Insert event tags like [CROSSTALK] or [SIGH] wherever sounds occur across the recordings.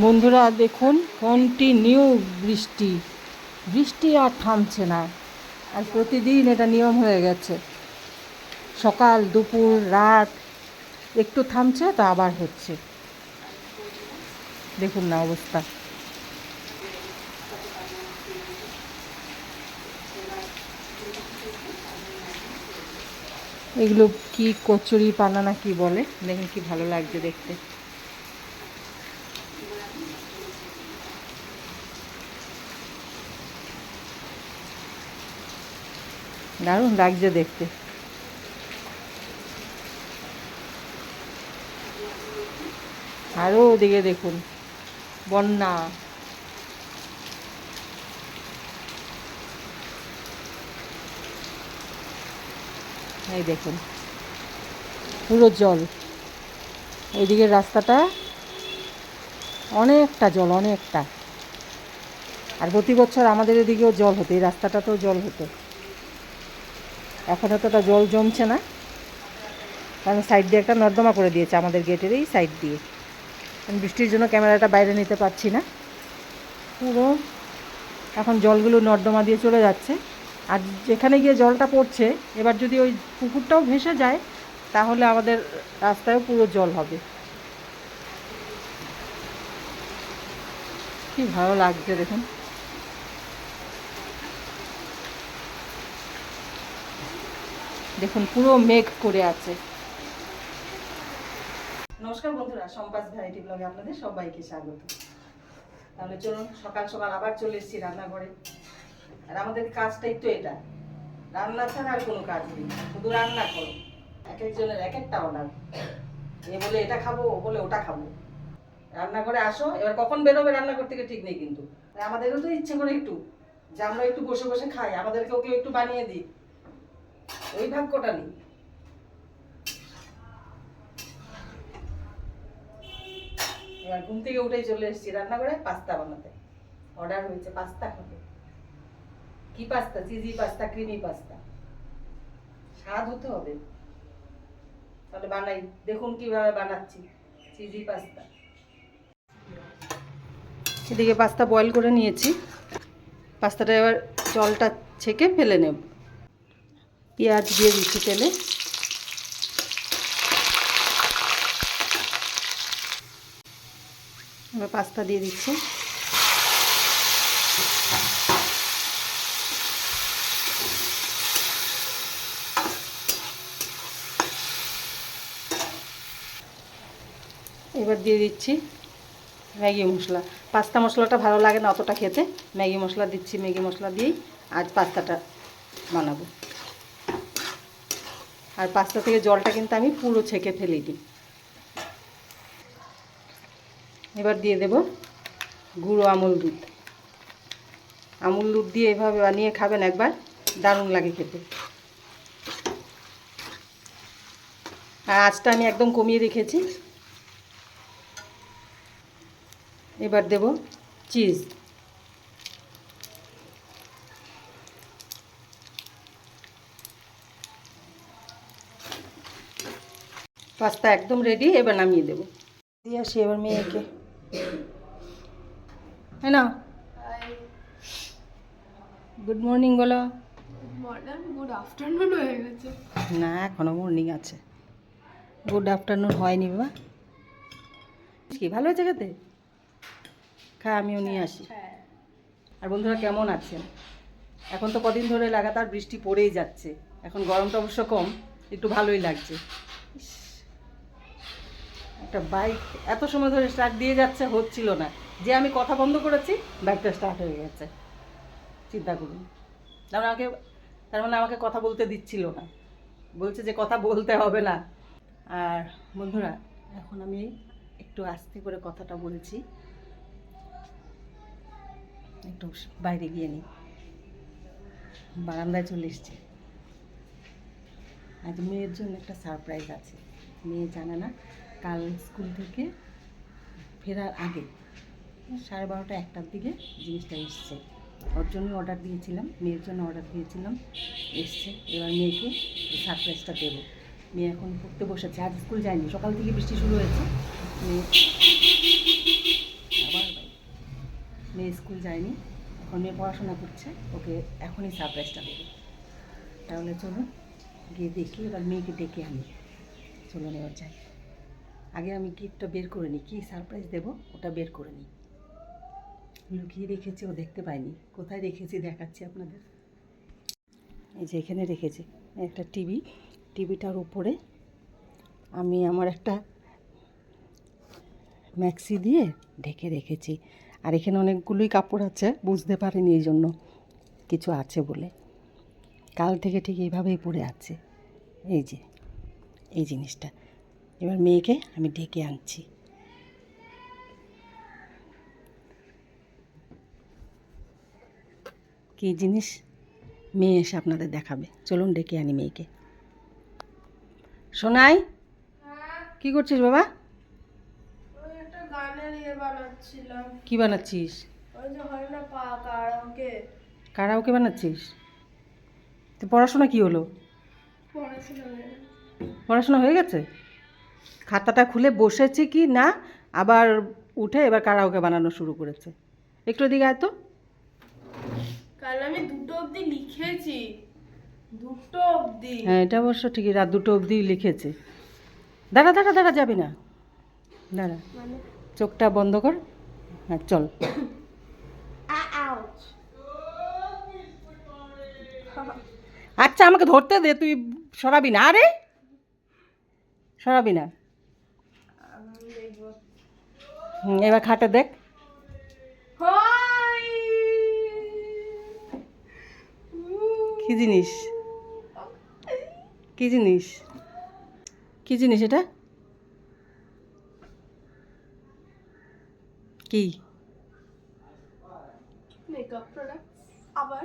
বন্ধুরা, দেখুন কন্টিনিউ বৃষ্টি। বৃষ্টি আর থামছে না। আর প্রতিদিন এটা নিয়ম হয়ে গেছে। সকাল, দুপুর, রাত একটু থামছে, তো আবার হচ্ছে। দেখুন না অবস্থা। এগুলো কি কচুরি পানা না কি বলে? দেখুন কি ভালো লাগছে দেখতে। দারুণ লাগছে দেখতে। আরও ওদিকে দেখুন, বন্যা। এই দেখুন, পুরো জল। এইদিকের রাস্তাটা অনেকটা জল, অনেকটা। আর প্রতি বছর আমাদের এদিকেও জল হতো, এই রাস্তাটাতেও জল হতো। এখন এতটা জল জমছে না। কারণ সাইড দিয়ে একটা নর্দমা করে দিয়েছে আমাদের গেটের এই সাইড দিয়ে। আমি বৃষ্টির জন্য ক্যামেরাটা বাইরে নিতে পারছি না। পুরো এখন জলগুলো নর্দমা দিয়ে চলে যাচ্ছে। আর যেখানে গিয়ে জলটা পড়ছে, এবার যদি ওই পুকুরটাও ভেসে যায়, তাহলে আমাদের রাস্তায়ও পুরো জল হবে। কি ভালো লাগছে দেখুন। দেখুন, পুরো মেঘ করে আছে। নমস্কার বন্ধুরা, সম্পাস ভ্যারাইটি ব্লগে আপনাদের সবাইকে স্বাগত। তাহলে চলুন, সকাল সকাল আবার চলে এসেছি রান্নাঘরে। আর আমাদের কাজটাই তো এটা। রান্না ছাড়া আর কোনো কাজ নেই, শুধু রান্না করো। এক একজনের এক একটা অর্ডার এ বলে এটা খাব, ও বলে ওটা খাব। রান্নাঘরে আসো, এবার কখন বেরোবে রান্নাঘর থেকে ঠিক নেই কিন্তু। আমাদেরও তো ইচ্ছে করে একটু, যে আমরা একটু বসে বসে খাই, আমাদেরকেও কেউ একটু বানিয়ে দিই ওই ভাগ্যটা নেই। এবার ঘুম থেকে উঠেই চলে এসেছি রান্না করে পাস্তা বানাতে। অর্ডার হয়েছে পাস্তা খাবে কি pasta? Cheesy pasta, creamy pasta. স্বাদ হতে হবে। তাহলে বানাই। দেখুন কীভাবে বানাচ্ছি। Cheesy pasta. এদিকে পাস্তা বয়েল করে নিয়েছি। পাস্তাটা এবার জলটা ছেঁকে ফেলে নেব। পেঁয়াজ দিয়ে দিচ্ছি তেলে। এবার পাস্তা দিয়ে দিচ্ছি। এবার দিয়ে দিচ্ছি ম্যাগি মশলা। পাস্তা মশলাটা ভালো লাগে না অতটা খেতে। ম্যাগি মশলা দিচ্ছি, ম্যাগি মশলা দিয়েই আজ পাস্তাটা বানাবো। আর পাস্তা থেকে জলটা কিন্তু আমি পুরো ছেঁকে ফেলে দিই। এবার দিয়ে দেব গুঁড়ো আমুল দুধ। আমুল দুধ দিয়ে এভাবে বানিয়ে খাবেন একবার, দারুণ লাগে খেতে। আর আঁচটা আমি একদম কমিয়ে রেখেছি। এবার দেব চিজ। পাস্তা একদম রেডি এবার নামিয়ে দেবো। দিয়ে আসি এবার মেয়েকে। হ্যাঁ না? গুড মর্নিং বলো। গুড আফটারনুন হয়ে গেছে। না এখনও মর্নিং আছে। গুড আফটারনুন হয়নি বাবা। কি ভালো হয়েছে খেতে? খা আমিও নিয়ে আসি। হ্যাঁ। আর বন্ধুরা কেমন আছেন? এখন তো কদিন ধরে লাগাতার বৃষ্টি পড়েই যাচ্ছে। এখন গরমটা অবশ্য কম একটু ভালোই লাগছে। একটা বাইক এত সময় ধরে স্টার্ট দিয়ে যাচ্ছে, হচ্ছিল না। যে আমি কথা বন্ধ করেছি বাইকটা স্টার্ট হয়ে গেছে। চিন্তা করুন। তার আমাকে তার মানে আমাকে কথা বলতে দিচ্ছিল না। বলছে যে কথা বলতে হবে না। আর বন্ধুরা, এখন আমি একটু আস্তে করে কথাটা বলছি। একটু বাইরে গিয়ে নিই। বারান্দায় চলে এসছে। আজ মেয়ের জন্য একটা সারপ্রাইজ আছে। মেয়ে জানে না কাল স্কুল থেকে ফেরার আগে সাড়ে বারোটা একটার দিকে জিনিসটা এসছে। ওর জন্য অর্ডার দিয়েছিলাম, মেয়ের জন্য অর্ডার দিয়েছিলাম, এসছে। এবার মেয়েকে সারপ্রাইজটা দেবো। মেয়ে এখন পড়তে বসেছে, আজ স্কুল যায়নি, সকাল থেকে বৃষ্টি শুরু হয়েছে। মেয়ে আবার স্কুল যায়নি, এখন মেয়ে পড়াশোনা করছে, ওকে এখনই সারপ্রাইজটা দেবে। তাহলে চলুন, গিয়ে দেখি, এবার মেয়েকে ডেকে আনি। চলুন এবার যাই। আগে আমি গিফটটা বের করে নিই। কী সারপ্রাইজ দেবো? ওটা বের করে নিই। লুকিয়ে রেখেছি, ও দেখতে পাইনি। কোথায় রেখেছি দেখাচ্ছি আপনাদের? এই যে এখানে রেখেছি, একটা টিভি। টিভিটার উপরে আমি আমার একটা ম্যাক্সি দিয়ে ঢেকে রেখেছি। আর এখানে অনেকগুলোই কাপড় আছে, বুঝতে পারিনি এই জন্য। কিছু আছে বলে। কাল থেকে ঠিক এইভাবেই পড়ে আছে। এই যে, এই জিনিসটা। এবার মেয়েকে আমি ডেকে আনছি। কী জিনিস? মেয়ে এসে আপনাদের দেখাবে। চলুন ডেকে আনি মেয়েকে। সোনাই কি করছিস বাবা? ইয়ে কি বানাচ্ছিস? কারাওকে। বানাচ্ছিস? তো পড়াশোনা কি হলো? পড়াশোনা হয়ে গেছে। খাতাটা খুলে বসেছে কি না আবার উঠে এবার কারাওকে বানানো শুরু করেছে। একটু দিকে আয় তো। কাল আমি দুটো অবধি লিখেছি। দুটো অবধি। হ্যাঁ এটা অবশ্য ঠিকই রাত দুটো অবধি লিখেছে। দাঁড়া দাঁড়া দাঁড়া যাবি না। দাঁড়া মানে? চোখটা বন্ধ কর। হ্যাঁ চল। [COUGHS] আচ্ছা আমাকে ধরতে দে তুই সরাবি না। আরে! সরাবি না? হুম, এবার খাটে দেখ। কি জিনিস? কি জিনিস? কি জিনিস এটা? কি? মেকআপ প্রোডাক্ট আবার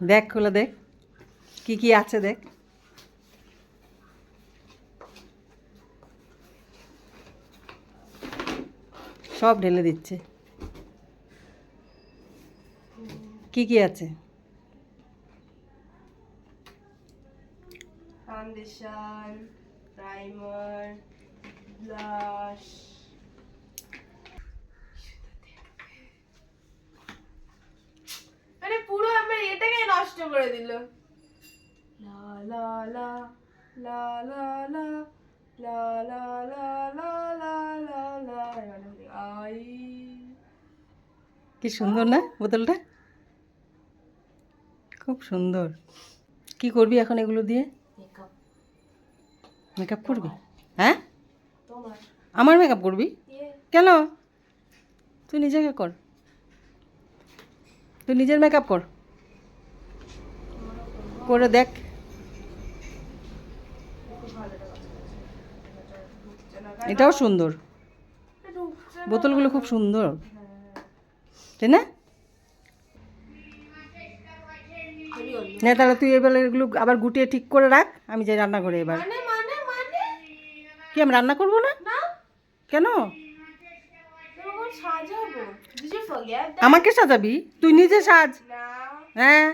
দেখ খুলে দেখ। কি কি আছে দেখ। সব ঢেলে দিচ্ছে কি কি আছে ফাউন্ডেশন প্রাইমার ব্লাশ মানে পুরো আমার এটাকে নষ্ট করে দিল লা লা লা লা লা লা লা লা লা লা কি সুন্দর না বোতলটা? খুব সুন্দর। কি করবি এখন এগুলো দিয়ে? মেকআপ করবি? হ্যাঁ? আমার মেকআপ করবি? ইয়ে। কেন? তুই নিজেকে কর। তুই নিজের মেকআপ কর। করে দেখ। এটাও সুন্দর। বোতলগুলো খুব সুন্দর। তাই না। না তাহলে তুই এবার এগুলো আবার গুটিয়ে ঠিক করে রাখ। আমি যাই রান্না করে এবার। মানে মানে মানে? কি আমি রান্না করব না? কেন? আমাকে সাজাবি? তুই নিজে সাজ। হ্যাঁ।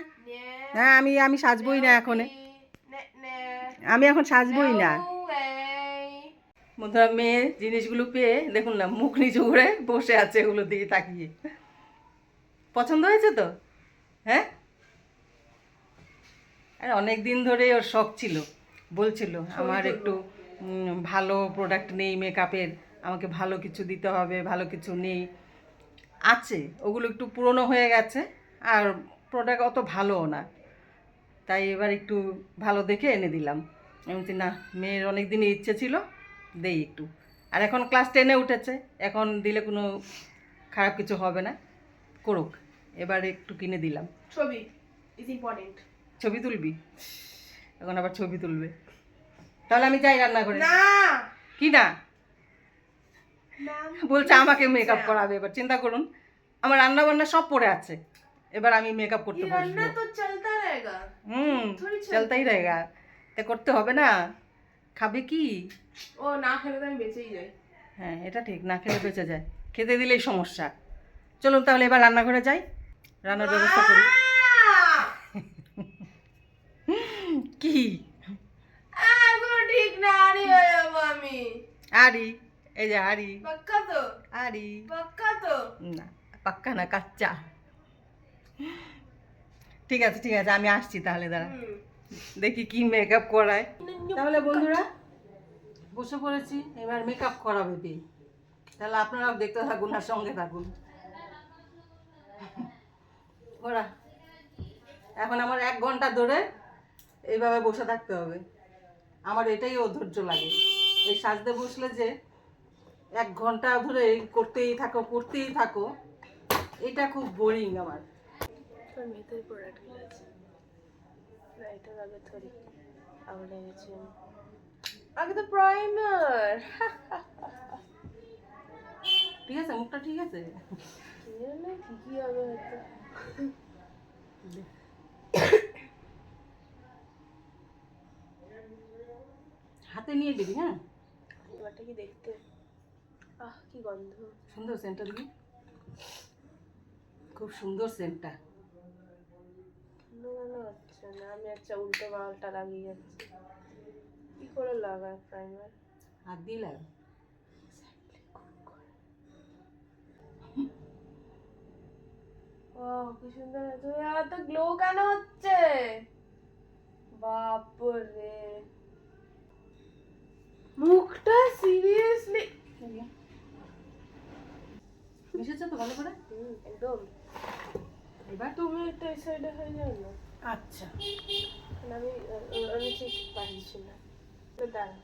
হ্যাঁ আমি আমি সাজবই না এখন। আমি এখন সাজবই না. বন্ধুরা মেয়ে জিনিসগুলো পেয়ে দেখুন না মুখ নিচু করে বসে আছে এগুলো দিকে তাকিয়ে। পছন্দ হয়েছে তো? হ্যাঁ? আর অনেক দিন ধরে ওর শখ ছিল বলছিল আমার একটু ভালো প্রোডাক্ট নেই মেকআপের আমাকে ভালো কিছু দিতে হবে ভালো কিছু নেই। আছে ওগুলো একটু পুরনো হয়ে গেছে আর প্রোডাক্ট অত ভালোও না। তাই এবার একটু ভালো দেখে এনে দিলাম। বলছি না মেয়ের অনেক দিনই ইচ্ছে ছিল দেই একটু আর এখন ক্লাস টেনে উঠেছে এখন দিলে কোনো খারাপ কিছু হবে না করুক এবার একটু কিনে দিলাম ছবি ইজ ইম্পর্টেন্ট ছবি তুলবি এখন আবার ছবি তুলবে তাহলে আমি যাই রান্না করে না কি না [LAUGHS] না বলছে আমাকে মেকআপ করাবে এবার চিন্তা করুন আমার রান্না বান্না সব পড়ে আছে এবার আমি মেকআপ করতে ये रन्ना বসবো तो चलता रहेगा হুম थोड़ी चलता চলতেই रहेगा তা করতে হবে না খাবে কি? ও না খেলে তো আমি বেঁচেই যাই। হ্যাঁ এটা ঠিক না খেলে বেঁচে যায়। খেতে দিলেই সমস্যা। চলুন তাহলে এবার রান্নাঘরে যাই। রান্নার ব্যবস্থা করি! [LAUGHS] কি? ঠিক না আরে হয়ে যাব আমি। আরি এই যে আরি পাক্কা তো? আরে পাক্কা তো? না পাক্কা না কাচ্চা। ঠিক আছে ঠিক আছে আমি আসছি তাহলে দাঁড়া। দেখি কি মেকআপ করায়। তাহলে বন্ধুরা বসে পড়েছি এবার মেকআপ করাবে পি তাহলে আপনারাও দেখতে থাকুন আর সঙ্গে থাকুন। ওরা এখন আমার এক ঘণ্টা ধরে এইভাবে বসে থাকতে হবে। আমার এটাই অধৈর্য লাগে। এই সাজতে বসলে যে এক ঘণ্টা ধরে এই করতেই থাকো করতেই থাকো এটা খুব বোরিং আমার। মেয়েদের প্রোডাক্ট আগে থরি আবার লেগেছে আগে তো প্রাইমার [LAUGHS] ঠিক আছে মুখটা ঠিক আছে? কি হবে হয়তো। হাতে নিয়ে দিবি হ্যাঁ? এবারটা কি দেখতে? আহ কি গন্ধ। সুন্দর সেন্টটা দিবি। খুব সুন্দর সেন্টটা কেন কেন না আমি আচ্ছা উল্টো লাগিয়ে যাচ্ছি। কি করে লাগায় প্রাইমার হাত দিয়ে লাগা ও কি সুন্দর হয়েছে এত গ্লো কেন হচ্ছে? বাপরে। মুখটা সিরিয়াসলি মিশেছে তো ভালো করে? একদম। এবার তুমি একটা এই সাইডে হয়ে না। আচ্ছা। কারণ আমি আমি ঠিক পারছি না। দাঁড়া।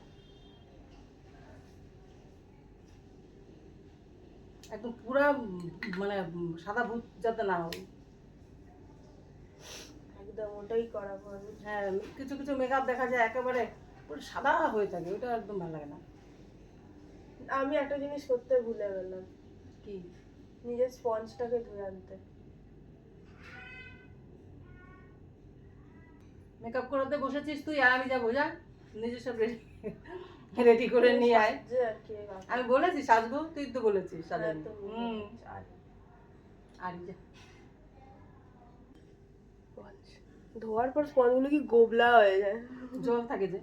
একদম পুরা মানে সাদা ভূত যাতে না হয়। একদম ওটাই করাবো আমি। হ্যাঁ কিছু কিছু মেকআপ দেখা যায় একেবারে পুরো সাদা হয়ে থাকে ওটা একদম ভালো লাগে না। আমি একটা জিনিস করতে ভুলে গেলাম। কি? নিজের স্পঞ্জটাকে ধুয়ে আনতে। মেকআপ করাতে বসেছিস তুই আর আমি যাব যা। নিজের সব রেডি রেডি করে নিয়ে আয়। আমি বলেছি সাজবো তুই তো বলেছিস সাজাবো। সাজাবি হুম। আর যা। ধোয়ার পর স্পঞ্জগুলো কি গোবলা হয়ে যায়? জল থাকে যে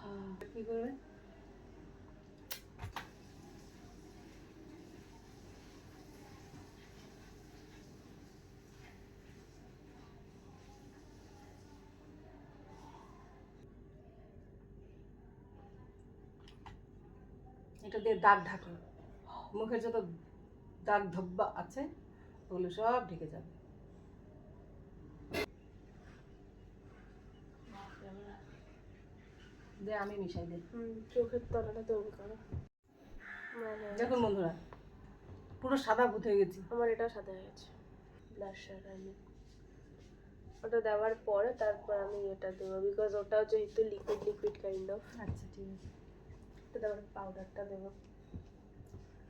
হুম, কি করবে এটা দিয়ে দাগ ঢাকো মুখের যত দাগ ধব্বা আছে ওগুলো সব ঢেকে যাবে। দে আমি মিশাই দে। হুম চোখের তলাটা তৈরি করো। মানে দেখুন বন্ধুরা পুরো সাদা ভূত হয়ে গেছি। আমার এটাও সাদা হয়ে গেছে। ব্লাশার আমি ওটা দেওয়ার পরে তারপর আমি এটা দেবো বিকজ ওটাও যেহেতু লিকুইড লিকুইড কাইন্ড অফ আচ্ছা ঠিক আছে। তো তারপরে পাউডারটা দেবো।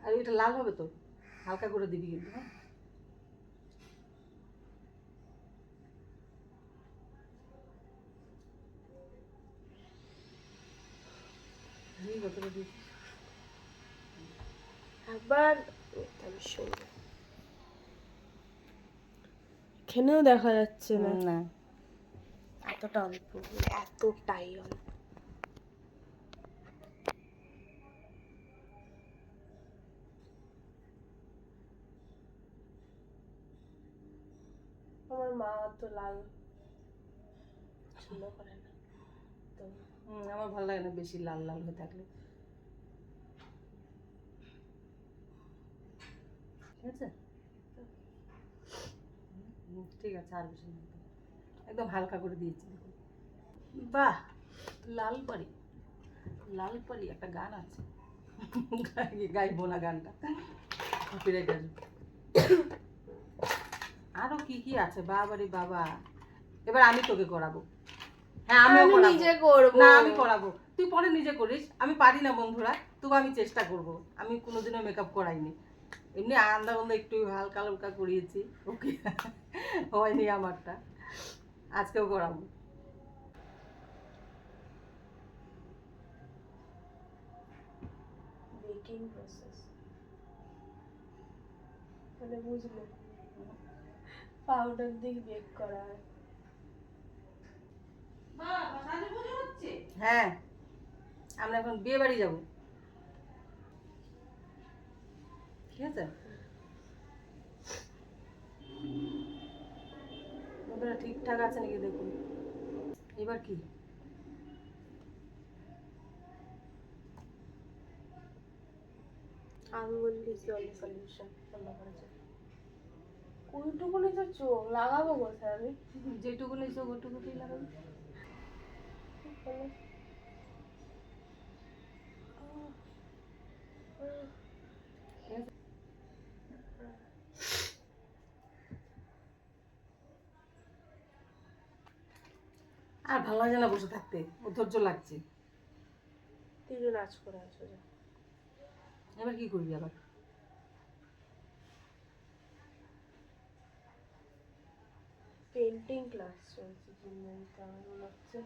আর এটা লাল হবে তো? হালকা করে দিবি কিন্তু হ্যাঁ? একবার এখানেও দেখা যাচ্ছে না। না। এতটা অল্প এতটাই অল্প আমার মা লাল করে না। তো আমার ভালো লাগে না বেশি লাল লাল হয়ে থাকলে। ঠিক আছে? ঠিক আছে, আর বেশি। একদম হালকা করে দিয়েছি, দেখুন। বাহ! লাল পারি লাল পারি একটা গান আছে। গাই- গাইবো না গানটা। কপিরাইট আসবে। আরও কি কি আছে? বাবারে বাবা। এবার আমি তোকে করাবো। হ্যাঁ আমিও আমি করাবো। নিজে করব। না আমি করাবো। তুই পরে নিজে করিস। আমি পারি না বন্ধুরা। তবু আমি চেষ্টা করব। আমি কোনোদিনও মেকআপ করাইনি। এমনি আন্দা বন্ধা একটু হালকা হালকা করিয়েছি। ওকে। হয়নি আমারটা। আজকেও করাবো। বেকিং প্রসেস মানে বুঝলে পাউডার দিয়ে বেক করা হয়। হ্যাঁ আমরা এখন বিয়ে বাড়ি যাব। ঠিক আছে ওদের ঠিকঠাক আছে নাকি দেখুন। এবার কি? আঙ্গুল দ্য অনলি সলিউশন বন্ধ করেছে। ওইটুকুনি তো চোখ লাগাবো কোথায় আমি? যেটুকু নিয়েছো ওটুকুতেই লাগাবি। আর ভালো লাগে না বসে থাকতে অধৈর্য লাগছে। তিনটে নাচ করে আসো যা। এবার কি করবি আবার? পেন্টিং ক্লাস চলছে জিমনাজিতে আমার মনে হচ্ছে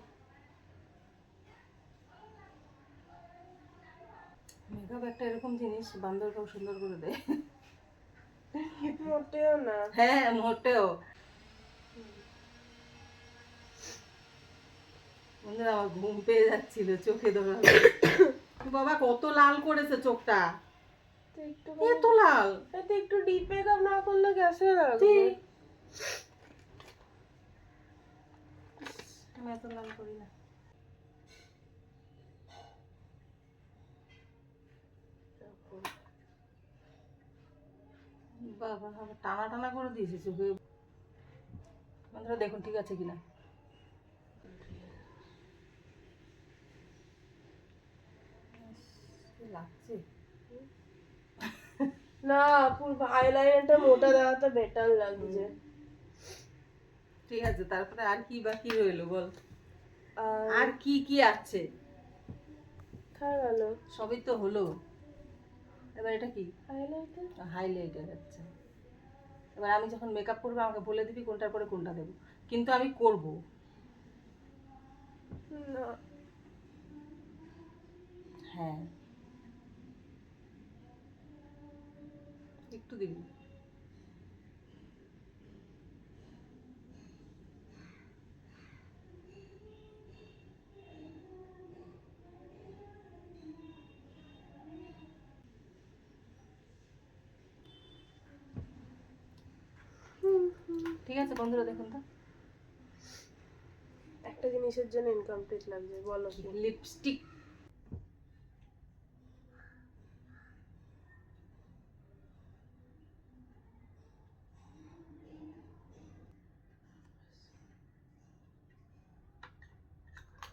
মেকআপ একটা এরকম জিনিস বান্দরকেও সুন্দর করে দেয় মোটেও না হ্যাঁ মোটেও বন্ধুরা আমার ঘুম পেয়ে যাচ্ছিল চোখে ধরা বাবা কত লাল করেছে চোখটা একটু লাল একটু ডিপ মেকআপ না করলে গেছে লাগবে ঠিক। আমি এত লাল করি না। বাবা টানা টানা করে দিয়েছে চোখে। বন্ধুরা, দেখুন, ঠিক আছে কিনা? লাগছে? না, পুরো আইলাইনারটা মোটা দেওয়াটা বেটার লাগছে। ঠিক আছে তারপরে আর কি বাকি রইল বল? আর কি কি আছে? গেল সবই তো হলো। এবার এটা কি? হাইলাইটার? হাইলাইটার আচ্ছা। এবার আমি যখন মেকআপ করব আমাকে বলে দিবি কোনটার পরে কোনটা দেবো। কিন্তু আমি করব। হ্যাঁ। একটু দিবি। ঠিক আছে বন্ধুরা দেখুন তো। একটা জিনিসের জন্য ইনকমপ্লিট লাগছে বলো লিপস্টিক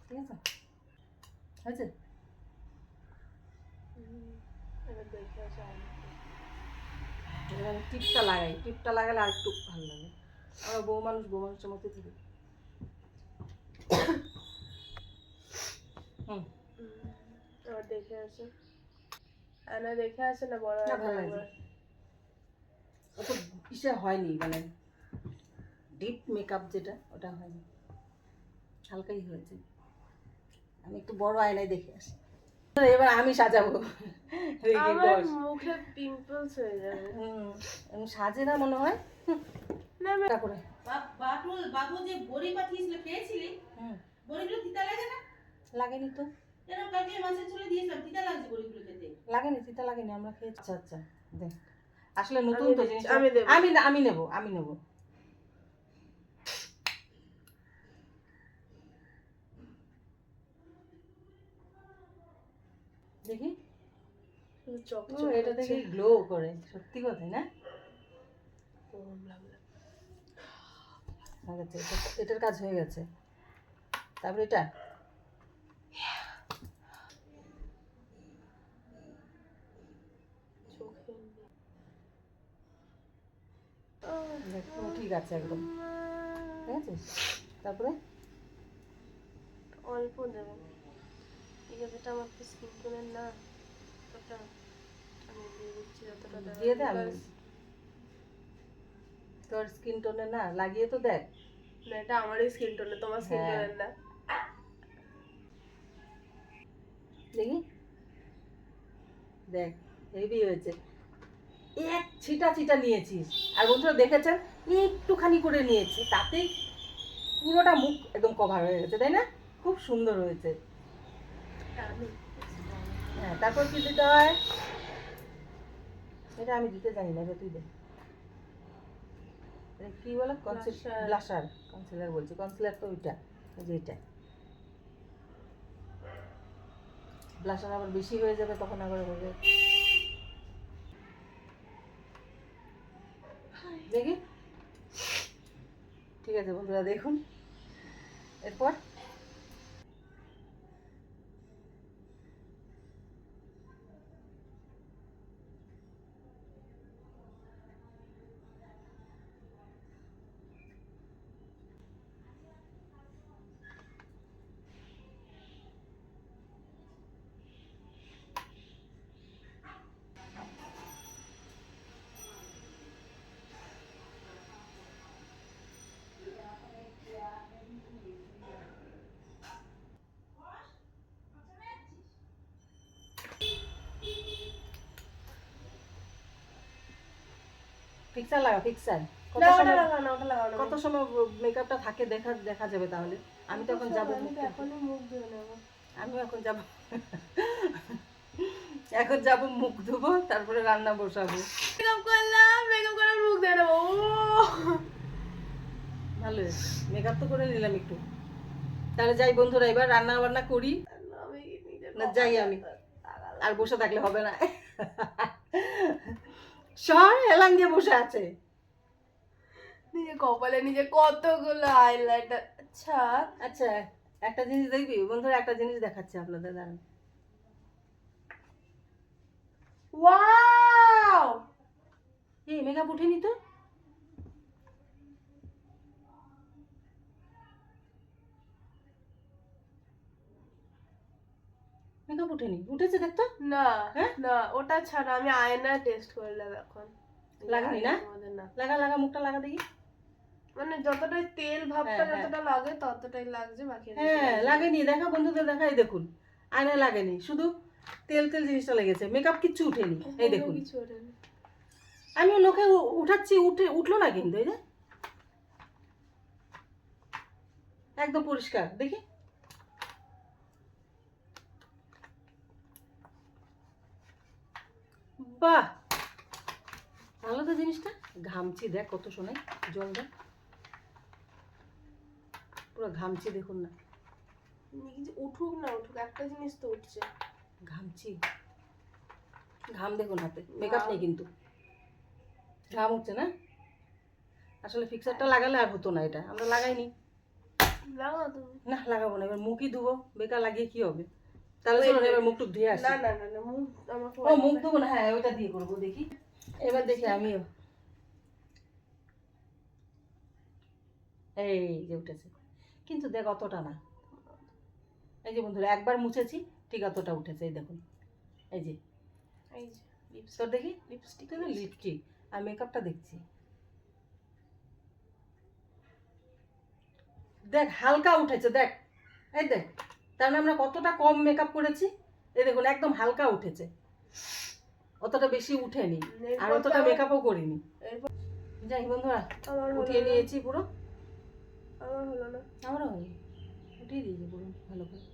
ঠিক আছে? হয়েছে? টিপটা লাগাই। টিপটা লাগালে আর একটু ভালো লাগে। আমরা বউ মানুষ বউ মানুষের মধ্যে হুম। দেখে আসো। আনা দেখে আসে না বড় না, ভালো একবার। অত ইসে হয়নি মানে ডিপ মেকআপ যেটা ওটা হয়নি। হালকাই হয়েছে। আমি একটু বড় আয়নায় দেখে আসি। এবার আমি সাজাবো। মুখে পিম্পলস হয়ে যাবে। হুম, সাজে না মনে হয়। হুম, এটা করে। বাটুল বাবু যে বড়ি পাঠিয়েছিল খেয়েছিলি? হুম। বড়িগুলো তিতা লাগে না? লাগেনি তো। কেন কালকে মাছের ঝোলে দিয়েছিলাম তিতা লাগছে বড়িগুলো খেতে। লাগেনি তিতা লাগেনি আমরা খেয়েছি। আচ্ছা আচ্ছা দেখ। আসলে নতুন তো জিনিস আমি আমি আমি নেব আমি নেব। দেখি। এটা দেখি গ্লো করে সত্যি কথাই না? হয়ে গেছে এটার কাজ হয়ে গেছে। তারপরে এটা? ঠিক আছে একদম। ঠিক আছে? তারপরে? অল্প দেবেন ঠিক আছে এটা আমার তো স্কিন টোনের না। ওটা আমি দিয়ে দিচ্ছি যতটা। দিয়ে দে তোর স্কিন টোনে না লাগিয়ে তো দেখ না এটা আমারই স্কিন টোনে তোমার স্কিন হ্যাঁ। টোনের না। দেখি। দেখ হেভি হয়েছে। এক ছিটা ছিটা নিয়েছিস। আর বন্ধুরা দেখেছেন? একটুখানি করে নিয়েছি। তাতেই পুরোটা মুখ একদম কভার হয়ে গেছে তাই না? খুব সুন্দর হয়েছে। হ্যাঁ তারপর কি দিতে হয়? এটা আমি দিতে জানি না তুই দে। কি বলে? Blusher. ব্লাশার কনসিলার বলছি কনসিলার তো ওইটা যে এটা। আবার বেশি হয়ে যাবে, তখন আবার হবে। দেখি। ঠিক আছে বন্ধুরা, দেখুন। এরপর? ফিক্সার লাগা ফিক্সার কত সময় মেকআপটা থাকে দেখা দেখা যাবে তাহলে। আমি তো এখন যাব আমি এখন যাব। এখন যাব মুখ ধুবো তারপরে রান্না বসাবো। মেকআপ করলাম মেকআপ করে মুখ ধুয়ে নেব ভালো মেকআপ তো করে নিলাম একটু। তাহলে যাই বন্ধুরা এবার রান্না বান্না করি। না যাই আমি। আর বসে থাকলে হবে না। সর হেলান দিয়ে বসে আছে। নিজে কপালে নিজে কতগুলো হাইলাইটার আচ্ছা। আচ্ছা একটা জিনিস দেখবি? বন্ধুরা একটা জিনিস দেখাচ্ছি আপনাদের দাঁড়ান। ওয়াও এই মেকআপ উঠেনি তো? মেকআপ উঠেনি। উঠেছে দেখতো? না হ্যাঁ? না ওটা ছাড়া আমি আয়না টেস্ট করলাম এখন। লাগেনি না? লাগা লাগা মুখটা লাগা দেখি। মানে তেল ভাবটা হ্যাঁ, হ্যাঁ। যতটা লাগে ততটাই লাগছে বাকি হ্যাঁ লাগেনি দেখা বন্ধুদের দেখা এই দেখুন। আয়নায় লাগেনি শুধু তেল তেল জিনিসটা লেগেছে। মেকআপ কিচ্ছু উঠেনি এই দেখুন। আমি লোকে উঠাচ্ছি উঠে উঠল না কিন্তু এই যে। একদম পরিষ্কার দেখি। বাহ! ভালো তো জিনিসটা। ঘামছি দেখ কত শোনাই জল দেখ পুরো ঘামছি দেখুন না। উঠুক না উঠুক একটা জিনিস তো উঠছে। ঘামছি। ঘাম দেখুন হাতে মেকআপ নেই কিন্তু। ঘাম উঠছে না? আসলে ফিক্সারটা লাগালে আর হতো না এটা আমরা লাগাইনি। লাগাও না লাগাবো না এবার মুখই ধুবো বেকার লাগিয়ে কি হবে? তাহলে চলো এবার মুখ টুক ধুয়ে আসি। না না না মুখ আমাকে ও মুখ ধুবো না হ্যাঁ ওইটা দিয়ে করব দেখি। এবার দেখি আমিও। এই যে উঠেছে। কিন্তু দেখ অতটা না। এই যে বন্ধুরা একবার মুছেছি ঠিক অতটা উঠেছে এই দেখুন। এই যে। এই যে তোর দেখি? লিপস্টিক লিপস্টিক আর মেকআপটা দেখছি। দেখ হালকা উঠেছে দেখ। এই দেখ। তার মানে আমরা কতটা কম মেকআপ করেছি? এই দেখুন একদম হালকা উঠেছে। অতটা বেশি উঠেনি আর অতটা মেকআপও করিনি। যাই বন্ধুরা উঠিয়ে নিয়েছি পুরো। আমার হলো না। আমারও হয়নি। উঠিয়ে দিয়েছি পুরো ভালো করে।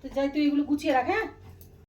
তো যাই তুই এগুলো গুছিয়ে রাখ হ্যাঁ?